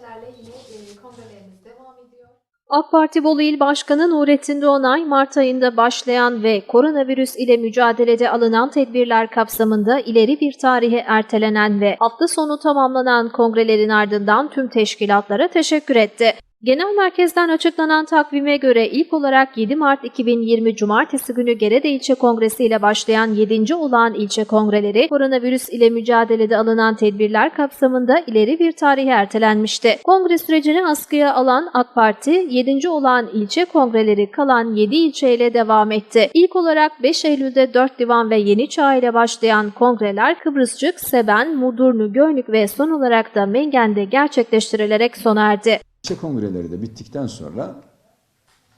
gelişmelerle yine kongrelerimiz devam ediyor. AK Parti Bolu İl Başkanı Nurettin Doğanay, Mart ayında başlayan ve koronavirüs ile mücadelede alınan tedbirler kapsamında ileri bir tarihe ertelenen ve hafta sonu tamamlanan kongrelerin ardından tüm teşkilatlara teşekkür etti. Genel merkezden açıklanan takvime göre ilk olarak 7 Mart 2020 Cumartesi günü Gerede İlçe Kongresi ile başlayan 7. olağan ilçe kongreleri koronavirüs ile mücadelede alınan tedbirler kapsamında ileri bir tarihe ertelenmişti. Kongre sürecini askıya alan AK Parti 7. olağan ilçe kongreleri kalan 7 ilçeyle devam etti. İlk olarak 5 Eylül'de 4 divan ve Yeni Çağ ile başlayan kongreler Kıbrısçık, Seben, Mudurnu, Gölnük ve son olarak da Mengen'de gerçekleştirilerek sona erdi. İlçe kongreleri de bittikten sonra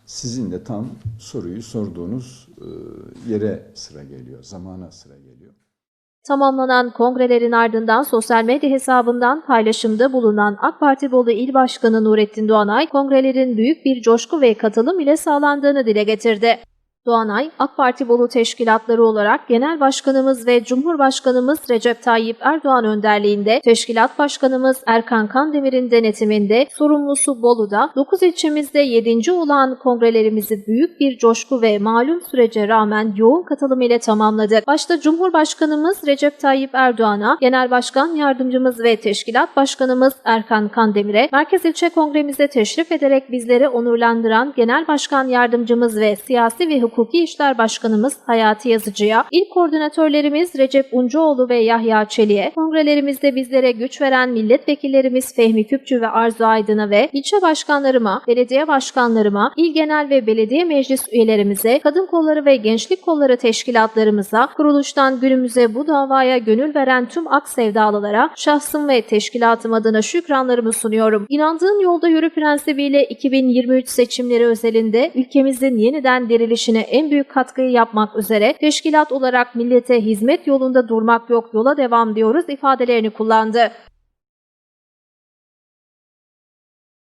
sizin de tam soruyu sorduğunuz e, yere sıra geliyor, zamana sıra geliyor. Tamamlanan kongrelerin ardından sosyal medya hesabından paylaşımda bulunan AK Parti Bolu İl Başkanı Nurettin Doğanay, kongrelerin büyük bir coşku ve katılım ile sağlandığını dile getirdi. Doğanay, AK Parti Bolu teşkilatları olarak Genel Başkanımız ve Cumhurbaşkanımız Recep Tayyip Erdoğan önderliğinde, Teşkilat Başkanımız Erkan Kandemir'in denetiminde, sorumlusu Bolu'da, 9 ilçemizde 7. olan kongrelerimizi büyük bir coşku ve malum sürece rağmen yoğun katılım ile tamamladık. Başta Cumhurbaşkanımız Recep Tayyip Erdoğan'a, Genel Başkan Yardımcımız ve Teşkilat Başkanımız Erkan Kandemir'e, Merkez İlçe Kongremize teşrif ederek bizleri onurlandıran Genel Başkan Yardımcımız ve Siyasi ve Hukuki İşler Başkanımız Hayati Yazıcı'ya, ilk koordinatörlerimiz Recep Uncuoğlu ve Yahya Çelik'e, kongrelerimizde bizlere güç veren milletvekillerimiz Fehmi Küpçü ve Arzu Aydın'a ve ilçe başkanlarıma, belediye başkanlarıma, il genel ve belediye meclis üyelerimize, kadın kolları ve gençlik kolları teşkilatlarımıza, kuruluştan günümüze bu davaya gönül veren tüm ak sevdalılara, şahsım ve teşkilatım adına şükranlarımı sunuyorum. İnandığın yolda yürü prensibiyle 2023 seçimleri özelinde ülkemizin yeniden dirilişine en büyük katkıyı yapmak üzere teşkilat olarak millete hizmet yolunda durmak yok yola devam diyoruz ifadelerini kullandı.